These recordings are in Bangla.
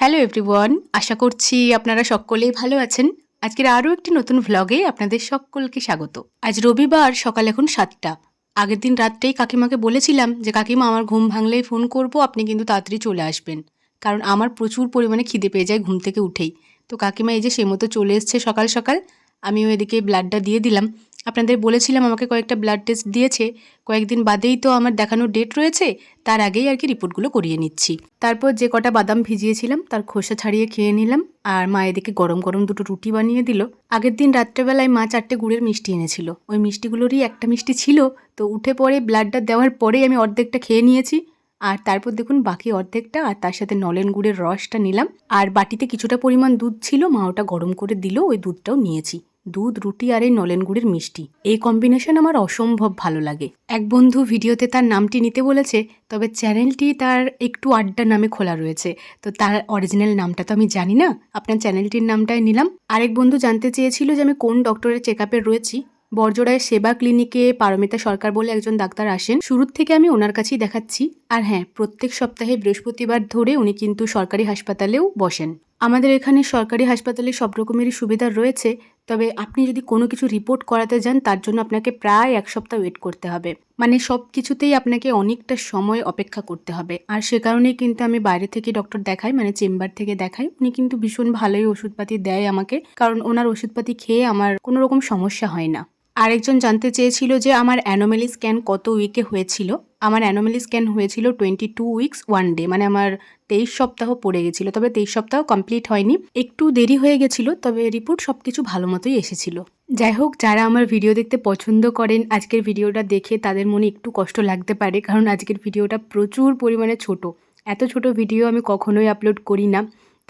হ্যালো এভরিওয়ান আশা করছি আপনারা সকলেই ভালো আছেন। আজকের আরও একটি নতুন ভ্লগে আপনাদের সকলকে স্বাগত। আজ রবিবার, সকাল এখন সাতটা। আগের দিন রাত্রেই কাকিমাকে বলেছিলাম যে, কাকিমা, আমার ঘুম ভাঙলেই ফোন করব, আপনি কিন্তু তাড়াতাড়ি চলে আসবেন। কারণ আমার প্রচুর পরিমাণে খিদে পেয়ে যায় ঘুম থেকে উঠেই। তো কাকিমা এই যে সে মতো চলে এসছে সকাল সকাল। আমিও এদিকে ব্লাডটা দিয়ে দিলাম। আপনাদের বলেছিলাম আমাকে কয়েকটা ব্লাড টেস্ট দিয়েছে। কয়েকদিন বাদেই তো আমার দেখানোর ডেট রয়েছে, তার আগেই আর কি রিপোর্টগুলো করিয়ে নিচ্ছি। তারপর যে কটা বাদাম ভিজিয়েছিলাম, তার খোসা ছাড়িয়ে খেয়ে নিলাম, আর মা এদিকে গরম গরম দুটো রুটি বানিয়ে দিল। আগের দিন রাত্রেবেলায় মা চারটে গুড়ের মিষ্টি এনেছিল। ওই মিষ্টিগুলোরই একটা মিষ্টি ছিল, তো উঠে পরে ব্লাডটা দেওয়ার পরেই আমি অর্ধেকটা খেয়ে নিয়েছি। আর তারপর দেখুন, বাকি অর্ধেকটা আর তার সাথে নলেন গুড়ের রসটা নিলাম। আর বাটিতে কিছুটা পরিমাণ দুধ ছিল, মা ওটা গরম করে দিল, ওই দুধটাও নিয়েছি। দুধ, রুটি আর এই নলেন গুড়ের মিষ্টি। এই কম্বিনেশন আমার অসম্ভব ভালো লাগে। এক বন্ধু ভিডিওতে তার নামটি নিতে বলেছে, তবে চ্যানেলটি তার একটু আড্ডা নামে খোলা রয়েছে। তো তার অরিজিনাল নামটা তো আমি জানি না, আপনার চ্যানেলটির নামটাই নিলাম। আরেক বন্ধু জানতে চেয়েছিল যে আমি কোন ডক্টরের চেক আপে রয়েছি। বর্জরায় সেবা ক্লিনিকে পারমিতা সরকার বলে একজন ডাক্তার আসেন। শুরুর থেকে আমি ওনার কাছেই দেখাচ্ছি। আর হ্যাঁ প্রত্যেক সপ্তাহে বৃহস্পতিবার ধরে উনি কিন্তু সরকারি হাসপাতালেও বসেন। আমাদের এখানে সরকারি হাসপাতালে সব রকমেরই সুবিধা রয়েছে, তবে আপনি যদি কোনো কিছু রিপোর্ট করাতে যান, তার জন্য আপনাকে প্রায় এক সপ্তাহ ওয়েট করতে হবে। মানে সব কিছুতেই আপনাকে অনেকটা সময় অপেক্ষা করতে হবে। আর সে কারণেই কিন্তু আমি বাইরে থেকে ডক্টর দেখাই মানে চেম্বার থেকে দেখাই। উনি কিন্তু ভীষণ ভালোই ওষুধপাতি দেয় আমাকে, কারণ ওনার ওষুধপাতি খেয়ে আমার কোনো রকম সমস্যা হয় না। আরেকজন জানতে চেয়েছিল যে আমার অ্যানোমেলি স্ক্যান কত উইকে হয়েছিল। আমার অ্যানোমেলি স্ক্যান হয়েছিল twenty two weeks, one day মানে আমার তেইশ সপ্তাহ পড়ে গেছিল। তবে তেইশ সপ্তাহ কমপ্লিট হয়নি। একটু দেরি হয়ে গেছিল, তবে রিপোর্ট সব কিছু ভালো মতোই এসেছিল। যাই হোক, যারা আমার ভিডিও দেখতে পছন্দ করেন, আজকের ভিডিওটা দেখে তাদের মনে একটু কষ্ট লাগতে পারে, কারণ আজকের ভিডিওটা প্রচুর পরিমাণে ছোট। এত ছোট ভিডিও আমি কখনোই আপলোড করি না।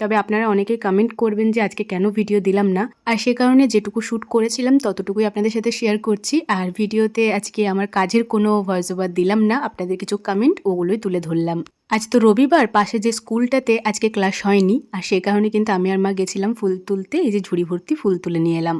তবে আপনারা অনেকেই কমেন্ট করবেন যে আজকে কেন ভিডিও দিলাম না। আর সে কারণে যেটুকু শ্যুট করেছিলাম, ততটুকুই আপনাদের সাথে শেয়ার করছি। আর ভিডিওতে আজকে আমার কাজের কোনো ভয়েস ওভার দিলাম না, আপনাদের কিছু কমেন্ট ওগুলোই তুলে ধরলাম। আজ তো রবিবার, পাশে যে স্কুলটাতে আজকে ক্লাস হয়নি, আর সে কারণে কিন্তু আমি আর মা গেছিলাম ফুল তুলতে, এই যে ঝুড়ি ভর্তি ফুল তুলে নিয়ে এলাম।